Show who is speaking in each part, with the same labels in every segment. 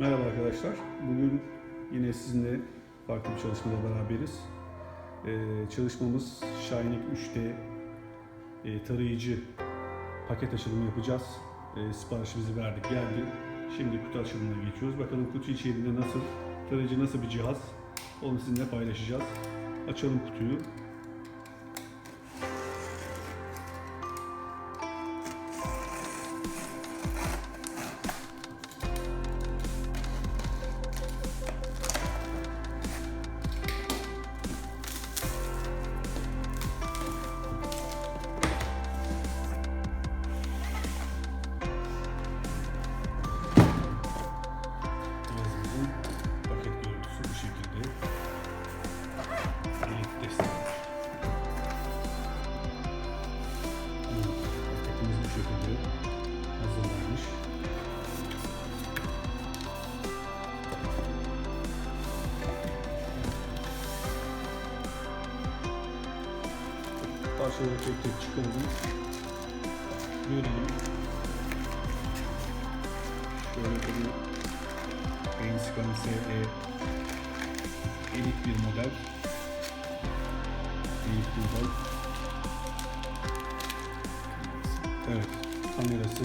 Speaker 1: Merhaba arkadaşlar. Bugün yine sizinle farklı bir çalışmada beraberiz. Ee, çalışmamız Shining 3D e, tarayıcı paket açılımı yapacağız. E, siparişimizi verdik geldi. Şimdi kutu açılımına geçiyoruz. Bakalım kutu içeriğinde nasıl, tarayıcı nasıl bir cihaz onu sizinle paylaşacağız. Açalım kutuyu. Parçaları tek tek çıkaralım. Görelim. Şöyle tabii Greenscan SE elit bir model. Elit bir model. Evet, kamerası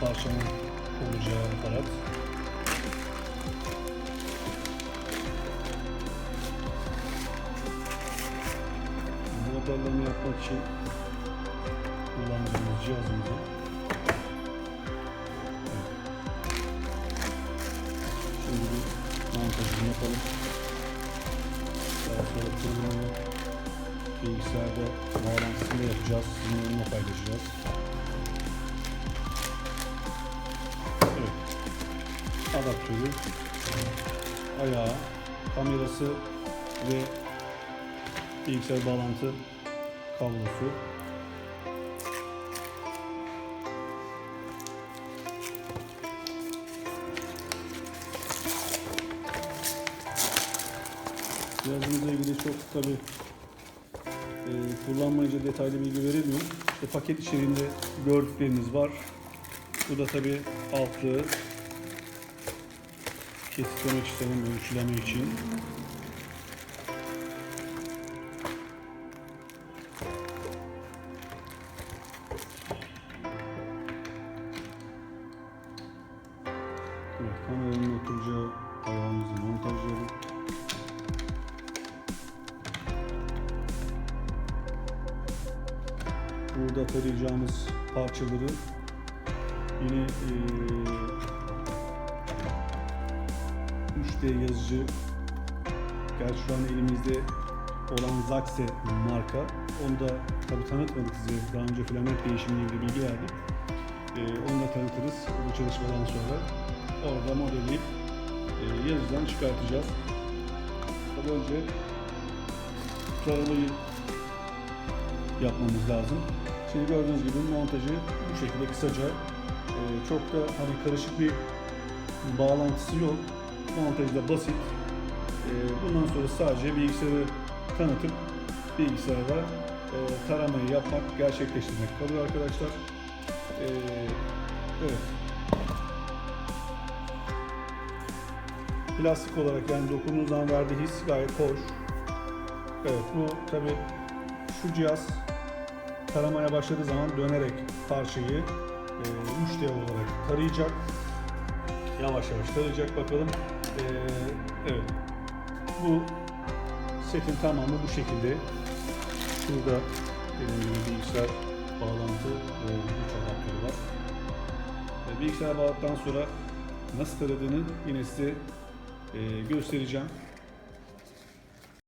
Speaker 1: parçanın olacağı aparat. Modelleme yapmak için kullanacağımız cihazımızı Şimdi bir montajını yapalım. Daha sonra kurulumunu bilgisayarda bağlantısını yapacağız. Sizinle paylaşacağız. Adaptörü, ayağı, kamerası ve bilgisayar bağlantı kablosu. Cihazımızla ilgili çok tabi e, kullanmayınca detaylı bilgi verilmiyor. İşte paket içeriğinde gördükleriniz var. Bu da tabi altlığı kesitlemek istedim ölçüleme için. Evet, kameranın oturacağı ayağımızı montajladık. Burada tarayacağımız parçaları yine eee 3D yazıcı Gerçi şu an elimizde olan Zaxe marka. Onu da tabi tanıtmadık size. Daha önce filament değişimiyle ilgili bilgi verdik. Ee, onu da tanıtırız bu çalışmadan sonra. Orada modeli e, yazıdan çıkartacağız. Tabi önce taramayı yapmamız lazım. Şimdi gördüğünüz gibi montajı bu şekilde kısaca e, çok da hani karışık bir bağlantısı yok. Montajı da basit. E, bundan sonra sadece bilgisayarı tanıtıp bilgisayarda e, taramayı yapmak, gerçekleştirmek kalıyor arkadaşlar. E, evet. Plastik olarak yani dokunduğunuz verdiği his gayet hoş. Evet bu tabi şu cihaz taramaya başladığı zaman dönerek parçayı e, 3D olarak tarayacak. Yavaş yavaş tarayacak bakalım. E, evet. Bu setin tamamı bu şekilde. Şurada dediğim bilgisayar bağlantı ve güç adaptörü var. E, bilgisayar bağladıktan sonra nasıl taradığını yine size e, göstereceğim.